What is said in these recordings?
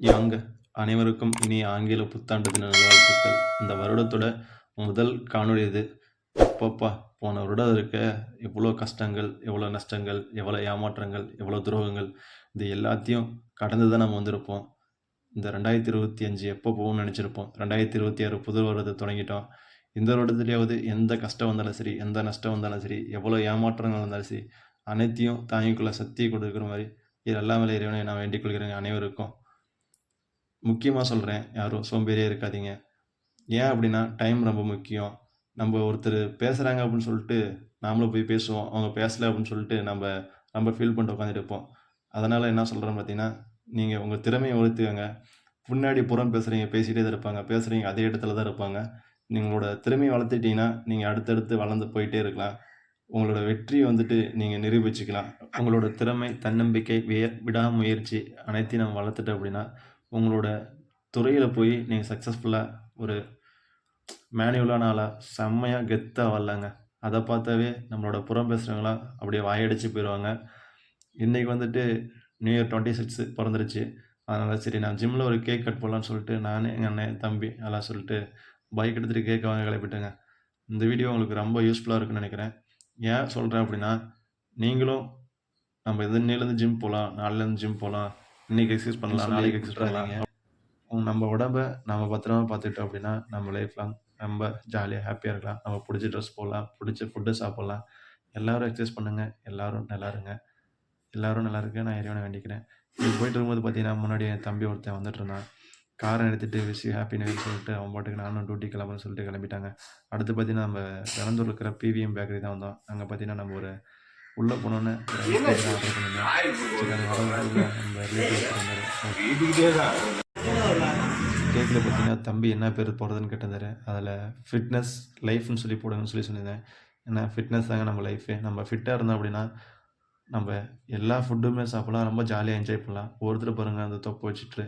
யாங்க. அனைவருக்கும் இனிய ஆங்கில புத்தாண்டு தின நல்வாழ்த்துக்கள். இந்த வருடத்தோட முதல் காணொளி இது. அப்பப்பா போன வருடம் இருக்க எவ்வளோ கஷ்டங்கள் எவ்வளோ நஷ்டங்கள் எவ்வளோ ஏமாற்றங்கள் எவ்வளோ துரோகங்கள் இது எல்லாத்தையும் கடந்து தான் நம்ம வந்திருப்போம். இந்த ரெண்டாயிரத்தி இருபத்தி அஞ்சு எப்போ போகும்னு நினச்சிருப்போம். ரெண்டாயிரத்தி இருபத்தி ஆறு புது வருடத்தை தொடங்கிட்டோம். இந்த வருடத்துலேயாவது எந்த கஷ்டம் வந்தாலும் சரி எந்த நஷ்டம் வந்தாலும் சரி எவ்வளோ ஏமாற்றங்கள் வந்தாலும் சரி அனைத்தையும் தாங்கிக்குள்ள சக்தியை கொடுக்குற மாதிரி இது எல்லாம் மேலே இறைவனை நான் வேண்டிக் கொள்கிறேன் அனைவருக்கும். முக்கியமாக சொல்கிறேன் யாரும் சோம்பேறியாக இருக்காதீங்க. ஏன் அப்படின்னா டைம் ரொம்ப முக்கியம். நம்ம ஒருத்தர் பேசுகிறாங்க அப்படின்னு சொல்லிட்டு நாமளும் போய் பேசுவோம். அவங்க பேசலை அப்படின்னு சொல்லிட்டு நம்ம ரொம்ப ஃபீல் பண்ணிட்டு உட்காந்துட்டு இருப்போம். அதனால் என்ன சொல்கிறோம் பார்த்தீங்கன்னா நீங்கள் உங்கள் திறமையை ஒழுத்துக்கங்க முன்னாடி புறம் பேசுகிறீங்க பேசிகிட்டே தான் இருப்பாங்க. பேசுகிறீங்க அதே இடத்துல தான் இருப்பாங்க. நீங்களோட திறமையை வளர்த்துட்டீங்கன்னா நீங்கள் அடுத்தடுத்து வளர்ந்து போயிட்டே இருக்கலாம். உங்களோட வெற்றியை வந்துட்டு நீங்கள் நிரூபிச்சுக்கலாம். உங்களோட திறமை தன்னம்பிக்கை வே விடாமுயற்சி அனைத்தையும் நம்ம வளர்த்துட்டோம் அப்படின்னா உங்களோட துறையில் போய் நீங்கள் சக்ஸஸ்ஃபுல்லாக ஒரு மேனுவலான ஆளாக செம்மையாக கெத்தாக வரலாங்க. அதை பார்த்தாவே நம்மளோட புறம் பேசுகிறவங்களாம் அப்படியே வாயடிச்சு போயிடுவாங்க இன்றைக்கி வந்துட்டு நியூ இயர் டுவெண்ட்டி சிக்ஸ் பிறந்துருச்சு. அதனால் சரி நான் ஜிம்மில் ஒரு கேக் கட் போடலான்னு சொல்லிட்டு நான் எங்கள் அண்ணன் தம்பி எல்லாம் சொல்லிட்டு பைக் எடுத்துகிட்டு கேக் வாங்க கிளப்பிட்டேங்க இந்த வீடியோ உங்களுக்கு ரொம்ப யூஸ்ஃபுல்லாக இருக்குன்னு நினைக்கிறேன். ஏன் சொல்கிறேன் அப்படின்னா நீங்களும் நம்ம எது இன்னிலேருந்து ஜிம் போகலாம் நாளிலேருந்து ஜிம் போகலாம் இன்றைக்கி எக்ஸசைஸ் பண்ணலாம் நாளைக்கு எக்ஸசைஸ் பண்ணலாம். நம்ம உடம்ப நம்ம பத்திரமா பார்த்துக்கிட்டோம் அப்படின்னா நம்ம லைஃப் லாங் ரொம்ப ஜாலியாக ஹாப்பியாக இருக்கலாம். நம்ம பிடிச்ச ட்ரெஸ் போடலாம் பிடிச்ச ஃபுட்டு சாப்பிட்லாம். எல்லாரும் எக்ஸசைஸ் பண்ணுங்கள் எல்லாரும் நல்லா இருங்க. எல்லாரும் நல்லா இருக்க நான் இறைவனை வேண்டிக்கிறேன். இது போயிட்டு இருக்கும்போது பார்த்தீங்கன்னா முன்னாடி என் தம்பி ஒருத்தன் வந்துட்டு இருந்தான். காரை எடுத்துகிட்டு விஷ் ஹாப்பி நியூ சொல்லிட்டு அவன் பாட்டுக்கு நானும் டியூட்டி கிளம்புன்னு சொல்லிட்டு கிளம்பிட்டாங்க. அடுத்து பார்த்தீங்கன்னா நம்ம வெளந்தூர் இருக்கிற பிவிஎம் பேக்கரி தான் வந்தோம். அங்கே பார்த்தீங்கன்னா நம்ம ஒரு உள்ளே போனோன்னே கேக்கில் பார்த்தீங்கன்னா தம்பி என்ன பேர் போடுறதுன்னு கேட்டிருந்தாரு அதில் ஃபிட்னஸ் லைஃப்னு சொல்லி போடுங்கன்னு சொல்லி சொல்லியிருந்தேன். ஏன்னா ஃபிட்னஸ் தாங்க நம்ம லைஃபே நம்ம ஃபிட்டாக இருந்தோம் அப்படின்னா நம்ம எல்லா ஃபுட்டுமே சாப்பிடலாம். ரொம்ப ஜாலியாக என்ஜாய் பண்ணலாம். ஒருத்தர் பாருங்கள் அந்த தொப்பை வச்சுட்டு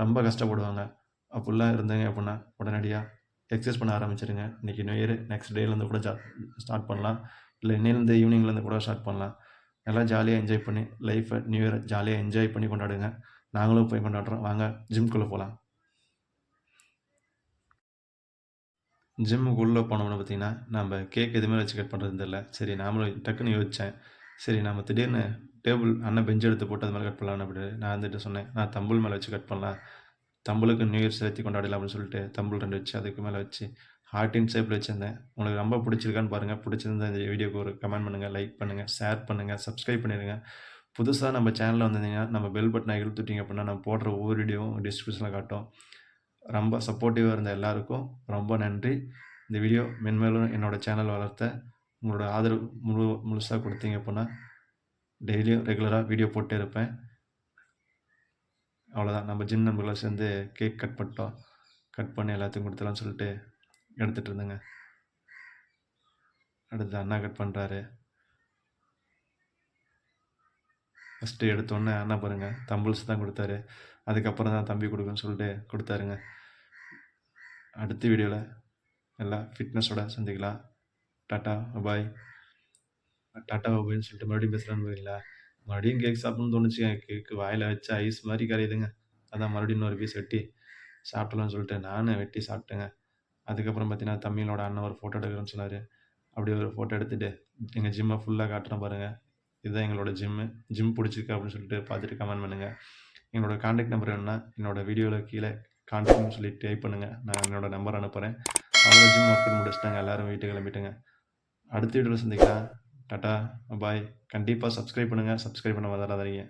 ரொம்ப கஷ்டப்படுவாங்க. அப்படிலாம் இருந்தாங்க அப்படின்னா உடனடியாக எக்ஸசைஸ் பண்ண ஆரம்பிச்சிருங்க. இன்றைக்கி நியூ இயர் நெக்ஸ்ட் டேலேருந்து கூட ஜா ஸ்டார்ட் பண்ணலாம். இல்லை இன்னிலேருந்து ஈவினிங்லேருந்து கூட ஸ்டார்ட் பண்ணலாம். நல்லா ஜாலியாக என்ஜாய் பண்ணி லைஃப்பை நியூ இயரை ஜாலியாக என்ஜாய் பண்ணி கொண்டாடுங்க. நாங்களும் போய் கொண்டாடுறோம். வாங்க ஜிம்குள்ளே போகலாம் ஜிம்முக்குள்ளே போனோம்னு பார்த்தீங்கன்னா நம்ம கேக் எதுவுமே வச்சு கட் பண்ணுறது இல்லை சரி நாமளும் டக்குன்னு யோசித்தேன் சரி நம்ம திடீர்னு டேபிள் அண்ணன் பெஞ்ச் எடுத்து போட்டு அது மேலே கட் பண்ணலாம்னு அப்படின்னு நான் வந்துட்டு சொன்னேன். நான் தம்புள் மேலே வச்சு கட் பண்ணலாம். தம்பளுக்கு நியூ இயர் சேர்த்து கொண்டாடலாம் அப்படின்னு சொல்லிட்டு தம்புள் ரெண்டு வச்சு அதுக்கு மேலே வச்சு ஹார்ட்டின் ஷேப்பில் வச்சுருந்தேன். உங்களுக்கு ரொம்ப பிடிச்சிருக்கான்னு பாருங்கள் பிடிச்சிருந்தா இந்த வீடியோக்கு ஒரு கமெண்ட் பண்ணுங்கள் லைக் பண்ணுங்கள் ஷேர் பண்ணுங்கள் சப்ஸ்கிரைப் பண்ணிடுங்க புதுசாக நம்ம சேனலில் வந்திருந்தீங்கன்னா நம்ம பெல் பட்டனை இழுத்துட்டீங்க அப்படின்னா நம்ம போடுற ஒவ்வொரு வீடியோவும் டிஸ்கிரிப்ஷனில் காட்டும். ரொம்ப சப்போர்ட்டிவாக இருந்த எல்லாருக்கும் ரொம்ப நன்றி. இந்த வீடியோ மென்மேலும் என்னோடய சேனல் வளர்த்த உங்களோட ஆதரவு முழு முழுசாக கொடுத்தீங்க அப்படின்னா டெய்லியும் ரெகுலராக வீடியோ போட்டே இருப்பேன். அவ்வளோதான் நம்ம ஜிம் நம்பர்களை சேர்ந்து கேக் கட் பண்ணிட்டோம். கட் பண்ணி எல்லாத்தையும் கொடுத்துலாம்னு சொல்லிட்டு எடுத்துகிட்டு இருந்தேங்க. அடுத்து அண்ணா கட் பண்ணுறாரு ஃபஸ்ட்டு எடுத்தோடனே அண்ணா பாருங்கள் தம்பிள்ஸ் தான் கொடுத்தாரு. அதுக்கப்புறம் தான் தம்பி கொடுக்குன்னு சொல்லிட்டு கொடுத்தாருங்க. அடுத்த வீடியோவில் நல்லா ஃபிட்னஸோட சந்திக்கலாம். டாட்டா பாய் டாட்டா பாய்னு சொல்லிட்டு மறுபடியும் பேசுகிறான்னு போயிங்களா மறுபடியும் கேக் சாப்பிட்ணும்னு தோணுச்சு. கேக்கு வாயில் வச்சு ஐஸ் மாதிரி கரையுதுங்க. அதான் மறுபடியும் இன்னொரு பீஸ் வெட்டி சாப்பிடலாம்னு சொல்லிட்டு நானும் வெட்டி சாப்பிட்டேங்க. அதுக்கப்புறம் பார்த்தீங்கன்னா தம்பியோட அண்ணன் ஒரு ஃபோட்டோ எடுக்கிறேன்னு சொன்னார். அப்படி ஒரு ஃபோட்டோ எடுத்துகிட்டு எங்கள் ஜிம்மை ஃபுல்லாக காட்டுறேன் பாருங்கள் இதுதான் எங்களோட ஜிம்மு ஜிம் பிடிச்சிருக்கு அப்படின்னு சொல்லிட்டு பார்த்துட்டு கமெண்ட் பண்ணுங்கள் என்னோட காண்டாக்ட் நம்பர் என்ன என்னோட வீடியோவில் கீழே காண்டாக்ட்னு சொல்லி டைப் பண்ணுங்கள் நான் என்னோட நம்பர் அனுப்புகிறேன் அவ்வளோ ஜிம் ஒர்க் முடிச்சிட்டாங்க. எல்லோரும் வீட்டுக்கு கிளம்பிட்டுங்க. அடுத்த வீடியோவில் சந்திக்கலாம். டாட்டா பாய் கண்டிப்பாக சப்ஸ்கிரைப் பண்ணுங்கள் சப்ஸ்கிரைப் பண்ண வராதீங்க